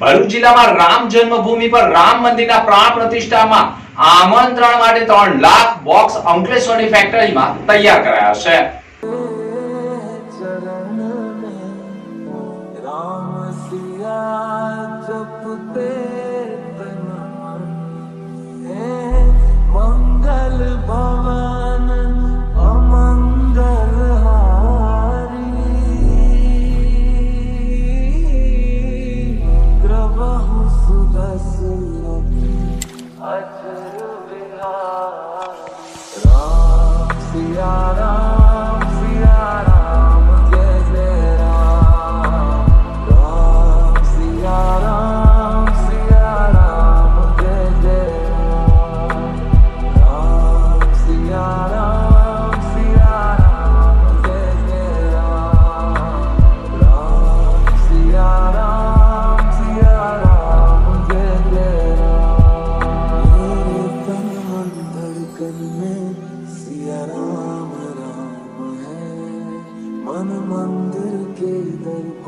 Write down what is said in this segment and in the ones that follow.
ભરૂચ જિલ્લામાં રામ જન્મભૂમિ પર રામ મંદિરના પ્રાણ પ્રતિષ્ઠામાં આમંત્રણ માટે ત્રણ લાખ બોક્સ અંકલેશ્વરની ફેક્ટરીમાં તૈયાર કરાયા છે. राम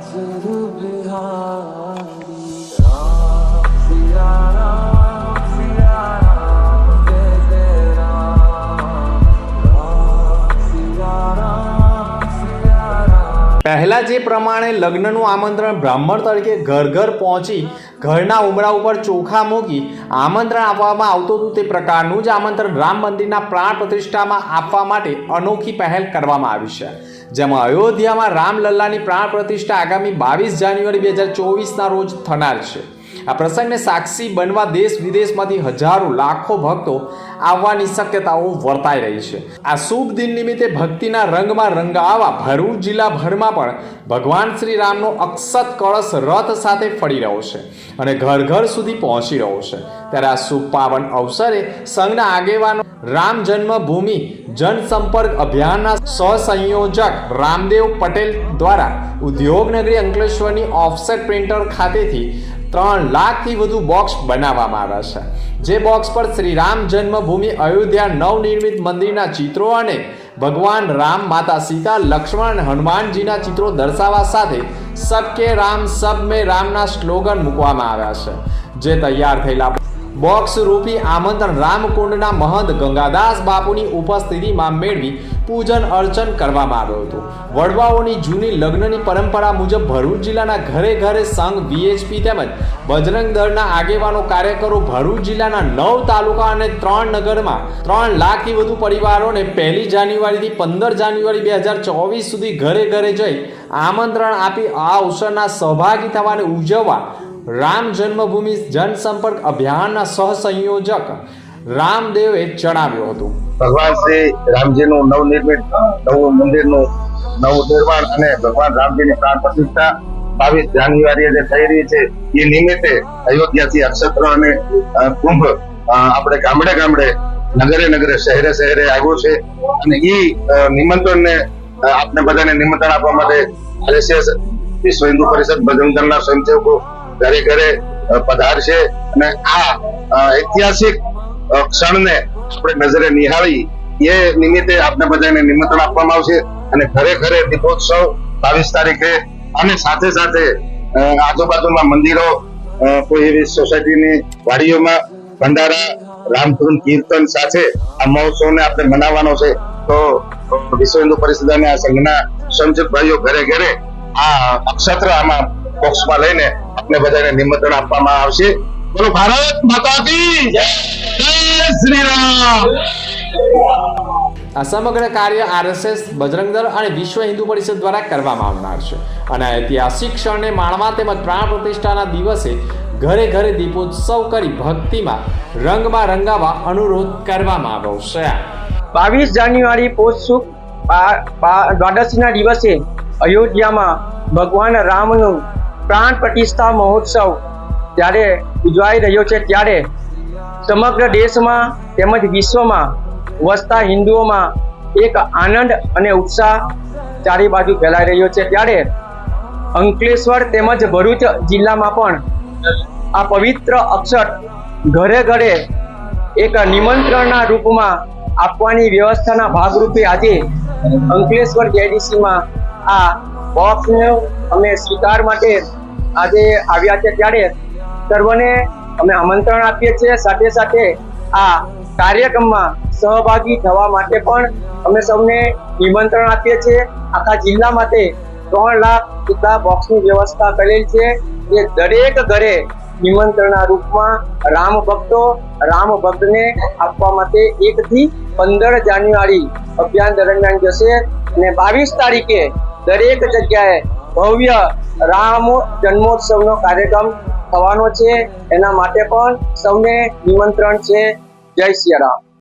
अजर बिहारी राम सिया राम सिया राम जय जय राम राम सिया राम सिया राम પહેલા જે પ્રમાણે લગ્નનું આમંત્રણ બ્રાહ્મણ તરીકે ઘર ઘર પહોંચી ઘરના ઉમરા ઉપર ચોખા મૂકી આમંત્રણ આપવામાં આવતું હતું તે પ્રકારનું જ આમંત્રણ રામ મંદિરના પ્રાણ પ્રતિષ્ઠામાં આપવા માટે અનોખી પહેલ કરવામાં આવી છે. જેમાં અયોધ્યામાં રામલલ્લાની પ્રાણ પ્રતિષ્ઠા આગામી બાવીસ જાન્યુઆરી બે હજાર ચોવીસના રોજ થનાર છે. આ પ્રસંગને સાક્ષી બનવા દેશ વિદેશમાંથી હજારો લાખો ભક્તો આવવાની શક્યતાઓ વર્તાઈ રહી છે. આ શુભ દિન નિમિત્તે ભક્તિના રંગમાં રંગાવા ભરૂચ જિલ્લાભરમાં પણ ભગવાન શ્રી રામનો અક્ષત કળશ રથ સાથે ફરી રહ્યો છે અને ઘર ઘર સુધી પહોંચી રહ્યો છે. ત્યારે આ શુભ પાવન અવસરે સંઘના આગેવાનો રામ જન્મભૂમિ જનસંપર્ક અભિયાનના સહસંયોજક રામદેવ પટેલ દ્વારા ઉદ્યોગનગરી અંકલેશ્વરની ઓફસેટ પ્રિન્ટર ખાતેથી ત્રણ લાખથી વધુ બોક્સ બનાવવામાં આવ્યા છે. જે બોક્સ પર શ્રી રામ જન્મભૂમિ અયોધ્યા નવનિર્મિત મંદિરના ચિત્રો અને ભગવાન રામ માતા સીતા લક્ષ્મણ હનુમાનજીના ચિત્રો દર્શાવવા સાથે સબકે રામ, સબ મે રામના સ્લોગન મૂકવામાં આવ્યા છે. જે તૈયાર થયેલા બોક્સ રૂપી આમંત્રણ રામકુંડના મહંત ગંગાદાસ બાપુની ઉપસ્થિતિમાં મેળવી પૂજન અર્ચન કરવામાં આવ્યું હતું. વડવાઓની જૂની લગ્નની પરંપરા મુજબ ભરૂચ જિલ્લાના ઘરે ઘરે સંઘ, વીએચપી તેમજ બજરંગ દળના આગેવાનો કાર્યકરો ભરૂચ જિલ્લાના નવ તાલુકા અને ત્રણ નગરમાં ત્રણ લાખથી વધુ પરિવારોને પહેલી જાન્યુઆરીથી પંદર જાન્યુઆરી બે હજાર ચોવીસ સુધી ઘરે ઘરે જઈ આમંત્રણ આપી આ અવસરના સહભાગી થવાને ઉજવવા રામ જન્મભૂમિ જનસંપર્ક અભિયાનના સહસંયોજક રામદેવે જણાવ્યું હતું. ભગવાન શ્રી રામજીનું નવનિર્મિત, નવું મંદિરનું નવું નિર્માણ અને ભગવાન રામજીની પ્રાણ પ્રતિષ્ઠા બાવીસ જાન્યુઆરીએ જે થઈ રહી છે, એ નિમિત્તે અયોધ્યાથી અક્ષત્ર અને કુંભ આપણે ગામડે ગામડે, નગરે નગરે, શહેરે શહેરે આવ્યો છે અને એ નિમંત્રણને આપને બધાને નિમંત્રણ આપવા માટે આરએસએસ વિશ્વ હિન્દુ પરિષદ બજરંગ દળના સ્વયંસેવકો ઘરે ઘરે પધારશે અને આ ઐતિહાસિક ક્ષણને આપણે નજરે નિહાળી, એ નિમિત્તે આપને બધાને નિમંત્રણ આપવામાં આવશે અને ઘરે દીપોત્સવ બાવીસ તારીખે અને સાથે સાથે આજુબાજુમાં મંદિરો કોઈ એવી સોસાયટીની વાડીઓમાં ભંડારા, રામધૂન કીર્તન સાથે આ મહોત્સવને આપણે મનાવવાનો છે. તો વિશ્વ હિન્દુ પરિષદ અને આ સંઘના સંયોજક ભાઈઓ ઘરે ઘરે આ અક્ષત્ર આમાં બોક્સમાં લઈને આપણે બધાને નિમંત્રણ આપવામાં આવશે. બોલો ભારત માતા કી જય. શ્રી રામ. આ સમગ્ર કાર્ય આરએસએસ બજરંગ દળ અને વિશ્વ હિન્દુ પરિષદ દ્વારા કરવામાં આવનાર છે. અને ઐતિહાસિક ક્ષણને માણવા તેમજ પ્રાણ પ્રતિષ્ઠાના દિવસે ઘરે ઘરે દીપોત્સવ કરી ભક્તિમાં રંગમાં રંગાવા અનુરોધ કરવામાં આવ્યો છે. બાવીસ જાન્યુઆરી પોષ સુખ દ્વાદશીના દિવસે અયોધ્યામાં ભગવાન રામનું પ્રાણ પ્રતિષ્ઠા મહોત્સવ જ્યારે ઉજવાઈ રહ્યો છે ત્યારે સમગ્ર દેશમાં તેમજ વિશ્વમાં વસતા હિન્દુઓમાં એક આનંદ અને ઉત્સાહ ચારે બાજુ ફેલાઈ રહ્યો છે. ત્યારે અંકલેશ્વર તેમજ ભરૂચ જિલ્લામાં પણ આ પવિત્ર અક્ષર ઘરે ઘરે એક નિમંત્રણના રૂપમાં આપવાની વ્યવસ્થાના ભાગરૂપે આજે અંકલેશ્વર જેડીસીમાં આ બોક્સને અમે સ્વીકાર માટે આજે આવ્યા છે ત્યારે સર્વને અમે આમંત્રણ આપીએ છીએ. સાથે સાથે આ કાર્યક્રમમાં સહભાગી થવા માટે પણ અમે સૌને નિમંત્રણ આપીએ છીએ. આખા જિલ્લા માટે ત્રણ લાખ જેટલા બોક્સની વ્યવસ્થા કરેલ છે. એ દરેક ઘરે નિમંત્રણના રૂપમાં રામ ભક્તો, રામ ભક્તને આપવા માટે એકથી પંદર જાન્યુઆરી અભિયાન દરમિયાન જશે અને બાવીસ તારીખે દરેક જગ્યાએ ભવ્ય રામ જન્મોત્સવનો કાર્યક્રમ થવાનો છે. એના માટે પણ સૌને નિમંત્રણ છે. જય સિયા રામ